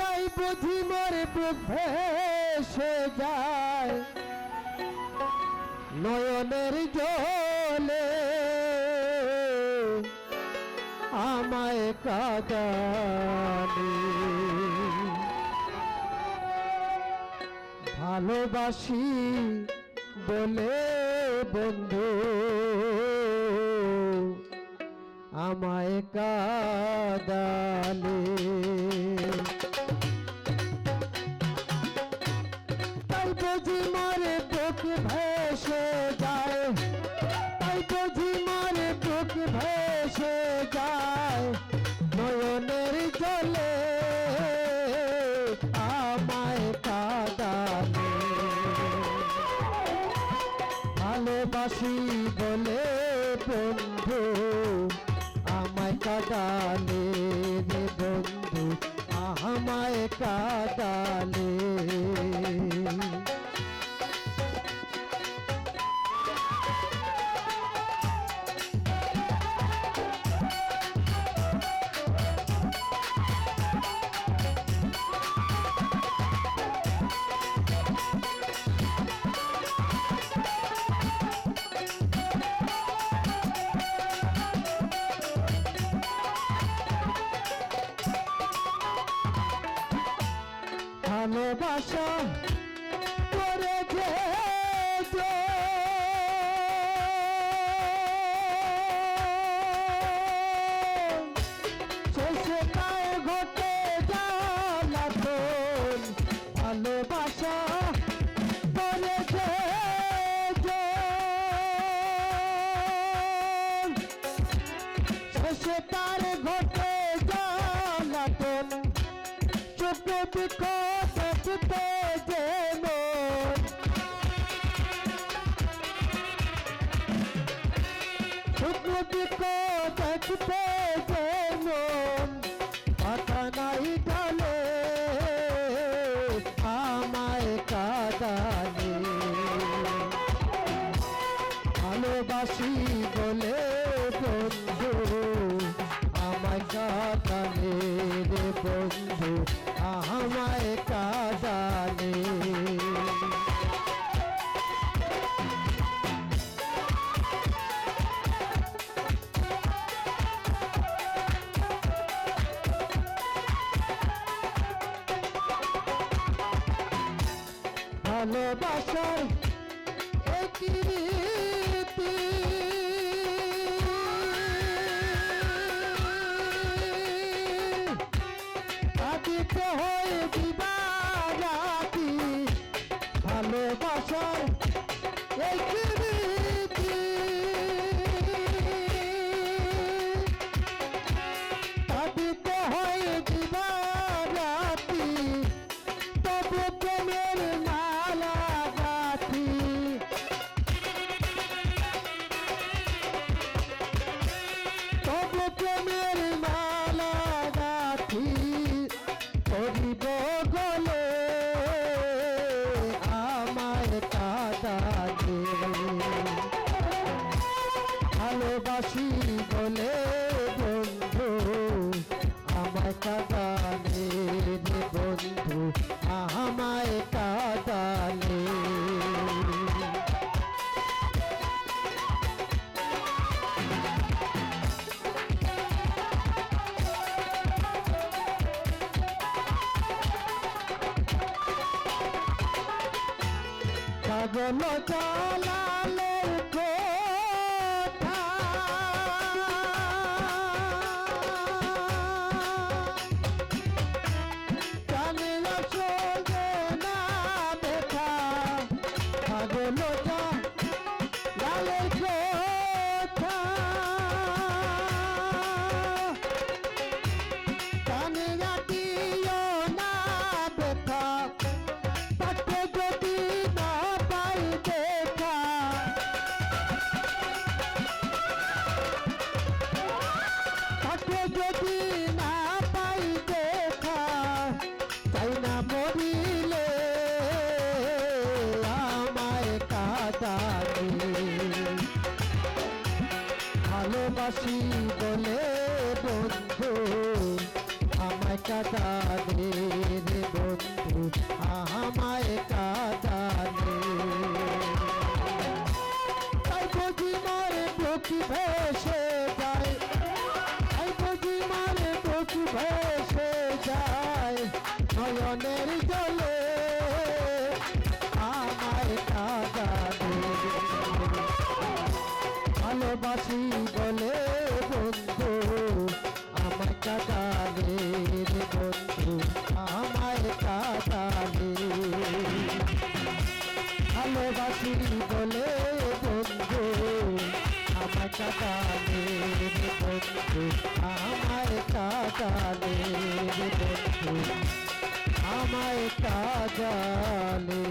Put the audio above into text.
তাই বুঝি মরে বুক ভেসে যায়। নয়নের জলে আমায় কাদানি। ভালোবাসি বলে বন্ধু, আমায় কাদালে। বুঝি মারে বুক ভেসে যায়। তাই বুঝি মারে বুক ভেসে যায়। নয়নের জলে আমায় কাদালে ভালোবাসি বলে বন্ধু, আমায় কাদালে রে বন্ধু, আমায় কাদালে ভালোবাসা করে যে। যে তাই ঘটে জ্বালাতন ভালোবাসা করে যে। যে শেষে তার ঘটে জ্বালাতন চোখে দুঃখ দেখতে যেন চোখে দুঃখ দেখতে যেন কথা নাই ঢালে আমায় ভালোবাসি বলে বন্ধু আমায় কাদালে রে বন্ধু আমায় কাদালে ভালোবাসার একই বলে বন্ধু আমায় কাদালে রে বন্ধু আমায় কাদালে। পাগল চালালে পাগল ভালোবাসি বলে বন্ধু আমায় কাদালে রে বন্ধু আমায় কাদালে তাই বুঝি মারে বুকি ভালোবাসি বলে বন্ধু আমায় কাদালে বন্ধু আমায় কাদালে। ভালোবাসি বলে বন্ধু আমায় কাদালে বন্ধু আমায় কাদালে বন্ধু, আমায় কাদালে।